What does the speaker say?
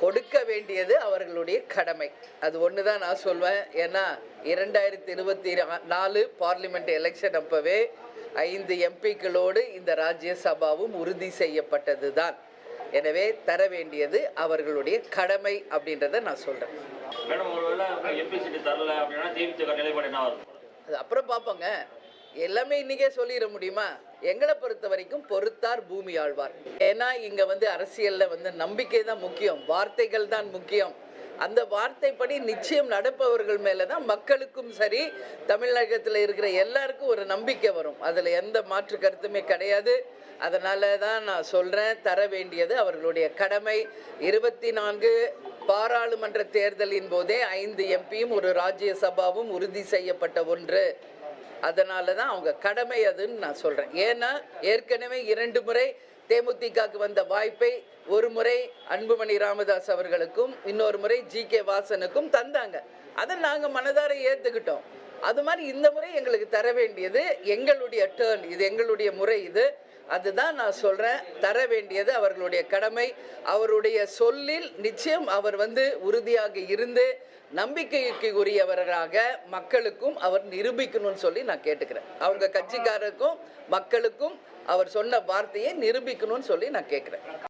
கொடுக்க வேண்டியது அவர்களுடைய கடமை. அது ஒன்று தான் நான் சொல்வேன். ஏன்னா இரண்டாயிரத்தி இருபத்தி நாலு பார்லிமெண்ட் எலெக்ஷன் அப்போவே ஐந்து எம்பிக்களோடு இந்த ராஜ்யசபாவும் உறுதி செய்யப்பட்டது தான் எனவே தர வேண்டியது அவர்களுடைய கடமை அப்படின்றத நான் சொல்கிறேன் அது அப்புறம் பார்ப்போங்க. எல்லாமே இன்னைக்கே சொல்லிட முடியுமா? எங்களை பொறுத்த வரைக்கும் பொறுத்தார் பூமி ஆழ்வார். ஏன்னா இங்க வந்து அரசியல்ல வந்து நம்பிக்கை தான் முக்கியம் வார்த்தைகள் தான் முக்கியம். அந்த வார்த்தைப்படி நிச்சயம் நடப்பவர்கள் மேலே தான் மக்களுக்கும் சரி தமிழகத்தில் இருக்கிற எல்லாருக்கும் ஒரு நம்பிக்கை வரும். அதில் எந்த மாற்று கருத்துமே கிடையாது. அதனால தான் நான் சொல்கிறேன் தர வேண்டியது அவர்களுடைய கடமை. இருபத்தி நான்கு பாராளுமன்ற தேர்தலின் போதே ஐந்து எம்பியும் ஒரு ராஜ்யசபாவும் உறுதி செய்யப்பட்ட ஒன்று. அதனால தான் அவங்க கடமை அதுன்னு நான் சொல்கிறேன் ஏன்னா ஏற்கனவே இரண்டு முறை தேமுதிகக்கு வந்த வாய்ப்பை ஒரு முறை அன்புமணி ராமதாஸ் அவர்களுக்கும் இன்னொரு முறை ஜி. கே. வாசனுக்கும் தந்தாங்க. அதை நாங்கள் மனதார ஏற்றுக்கிட்டோம் அது மாதிரி இந்த முறை எங்களுக்கு தர வேண்டியது எங்களுடைய டேர்ன் இது எங்களுடைய முறை இது. அதுதான் நான் சொல்கிறேன் தர வேண்டியது அவர்களுடைய கடமை. அவருடைய சொல்லில் நிச்சயம் அவர் வந்து உறுதியாக இருந்து நம்பிக்கைக்கு உரியவராக மக்களுக்கும் அவர் நிரூபிக்கணும்னு சொல்லி நான் கேட்டுக்கிறேன். அவங்க கட்சிக்காரருக்கும் மக்களுக்கும் அவர் சொன்ன வார்த்தையை நிரூபிக்கணும்னு சொல்லி நான் கேட்குறேன்.